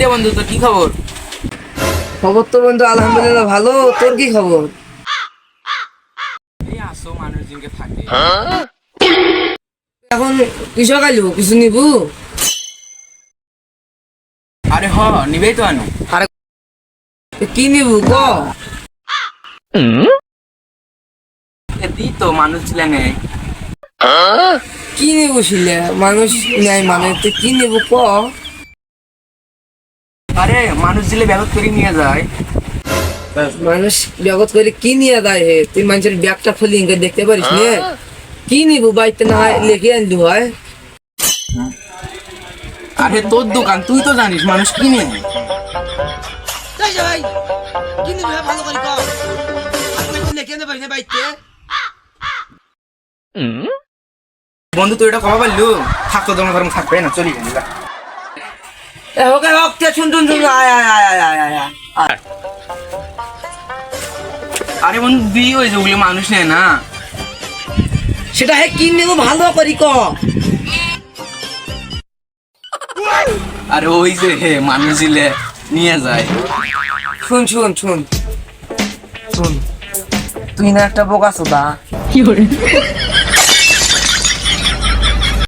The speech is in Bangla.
রে বন্ধু তোর কি খবর? খবর তো বন্ধু আলহামদুলিল্লাহ ভালো। তোর কি খবর? এই আসো মানুষজনকে থাকে। এখন কৃষক আইলো কিছু নিবু? আরে হ নিবেই তো আনো। এ কি নিবু ক? দি তো মানুষ ছিলে নেই কি নিবু ছিলে? মানুষ নাই মানে তো কি নিবু ক? আরে মানুষ দিলে ব্যবহার করে নিয়ে যায়। মানুষ জগৎ করে কি নিয়ে দেয় হে? তুই মানুষের ব্যাগটা খুলি দেখতে পারিস নে? কি নিবু বাইতে না হয় লিখে আনলু হয়? আরে তোর দোকান তুই তো জানিস মানুষ ভাই কি নিবু ভালো করে ক আপনি আনতে পারিস না বাইতে বন্ধু তুই এটা কমা পারলু? থাকতো তোমার থাকবে না চলি গেলি ওগুলো মানুষ নেয় না। সেটা হে কি নিবু ভালো করি ক। আরে ওই যে হে, মানুষ দিলে নিয়ে যায়। শুন শুন শুন। শুন। তুই না একটা বোকা সোদা।